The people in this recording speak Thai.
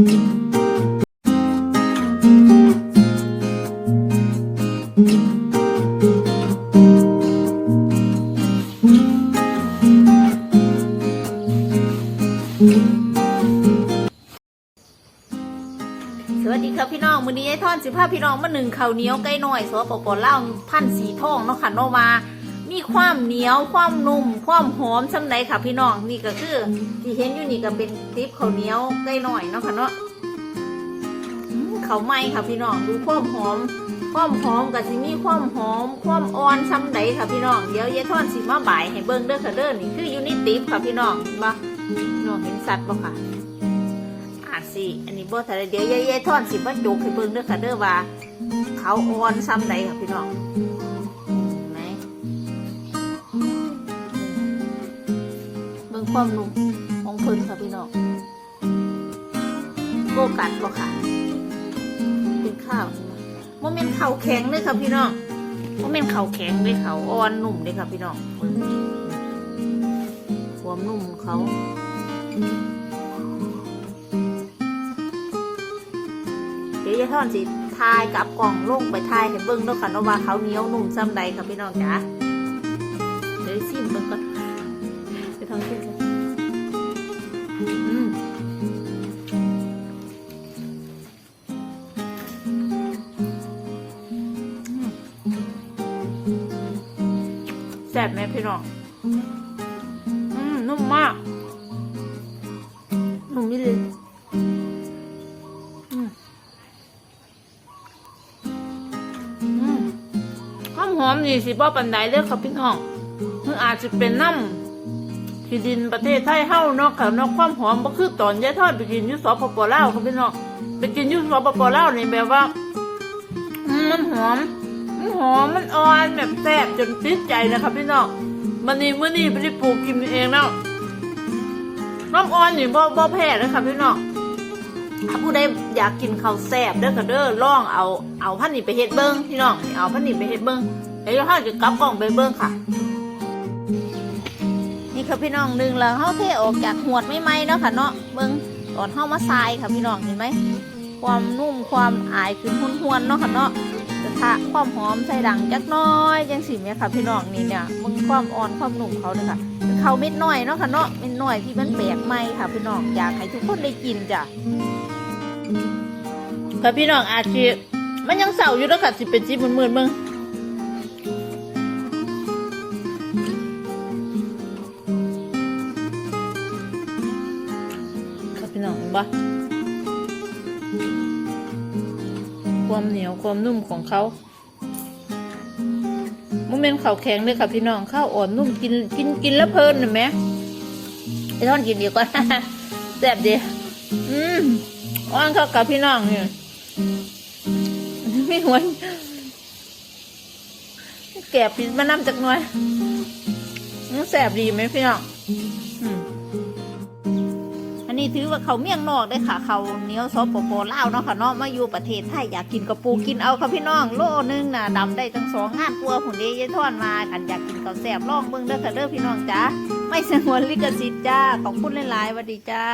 สวัสดีครับพี่น้องมือนี้ยายท่อนสิพาพี่น้องมาหนึ่งข้าวเหนียวไก่น้อยสปปเล่าพันสีทองเนาะค่ะเนมา มีความเหนียวความนุ่ม ความหอมซำใดค่ะพี่น้องนี่ก็คือที่เห็นอยู่นี่ก็เป็นติ๊บข้าวเหนียวไก่น้อยเนาะค่ะเนาะอืมข้าไหมค่ะพี่น้องดูความหอม ความหอมก็สิมีความหอม ความอ่อนซำใดค่ะพี่น้องเดี๋ยวยายทอนสิมาบ่ายให้เบิ่งเด้อค่ะเด้อนี่คืออยู่ในติ๊บค่ะพี่น้องเห็นบ่พี่น้องเห็นสัตว์บ่ค่ะอาจสิอันนี้บ่ทันได้เดี๋ยวยายท่อนสิมาจุกให้เบิ่งเด้อค่ะเด้อว่าเขาอ่อนซ้ำใดค่ะพี่น้อง ความนุ่มของเพิ่นค่ะพี่น้องโกกัดบ่ค่ะ เป็นข้าวโมเมนต์ข้าวแข็งเลยค่ะพี่น้องโมเมนต์ข้าวแข็งเลยข้าวอ่อนนุ่มเลยค่ะพี่น้องความนุ่มเขาเดี๋ยวยายท่อนสิทายกับกล่องลงไปทายให้เบิ้งเนาะค่ะเนาะว่าเขาเหนียวนุ่มซ้ำใดค่ะพี่น้องจ๋าเดี๋ยวซิมเบิ้งก่อนไปทางซิมก่อน แซ่บไหมพี่น้อง อืมนุ่มมากนุ่มนี่เลยอืมอืมความหอมนี่สิบ่ปันไดเด้อครับพี่น้องมันอาจจะเป็นน้ำที่ดินประเทศไทยเฮาเนาะค่ะเนาะความหอมบ่คือตอนยายทอดไปกินอยู่สปปลาวครับพี่น้องไปกินอยู่สปปลาวนี่แบบว่าอืมมันหอมมัน หอมมันอ่อนแบบแซ่บจนติดใจนะครับพี่น้องมันนี่เมื้อนี้ไปได้ปลูกกินเองแล้วน้ำอ่อนนี่บ่บ่แพ้เลยค่ะพี่น้องถ้าผู้ใดอยากกินข้าวแซ่บเด้อก็เด้อลองเอาเอาพันนี่ไปเฮ็ดเบิ้งพี่น้องเอาพันนี่ไปเฮ็ดเบิ้งเดี๋ยวเราจะกลับกล่องไปเบิ้งค่ะ นี่ค่ะพี่น้องหนึ่งแล้วเฮาเทออกจากหวดไม่ไหมเนาะค่ะเนาะเบิ้งตอนเฮามาทรายค่ะพี่น้องเห็นไหมความนุ่มความอายคือหุ่นหวนๆเนาะค่ะเนาะ กระความหอมใส่ดังจักน้อยจังสิแม่ค่ะพี่น้องนี่เนี่ยมึงความอ่อนความนุ่มเขาเลยค่ะเขาเม็ดน้อยเนาะค่ะเนาะเม็ดน้อยที่มันแปลกใหม่ค่ะพี่น้องอยากให้ทุกคนได้กินจ้ะค่ะพี่น้องอาชีมันยังเสาอยู่แล้วค่ะสิเป็นจีหมื่นๆมึงค่ะพี่น้องเความเหนียวความนุ่มของเขาโมเมนต์ข้าวแข็งเลยค่ะพี่น้องข้าวอ่อนนุ่มกินกินกินแล้วเพลินเห็นไหมไอ้ท่อนกินดียวก่อนแซ่บดีอืมอ่อนข้ากับพี่น้องเนี่ยไม่หวนแก่ปิดมานำจากหน่อยมันแสบดีไหมพี่น้องอืม นี้ถือว่าเขาเมี่ยงนอกได้ค่ะ เขาเนียวซอปโปลาเนาะค่ะเนาะมาอยู่ประเทศไทยอยากกินกระปูกินเอาค่ะพี่น้องโลนึงน่ะดำได้ตั้งสองงานกลัวผุนดียายทอนมากันอยากกินข้าวแสบลองเบิ่งเด้อค่ะเด้อพี่น้องจ้าไม่สงวนลิขสิทธิ์จ้าขอบคุณหลายๆสวัสดีจ้า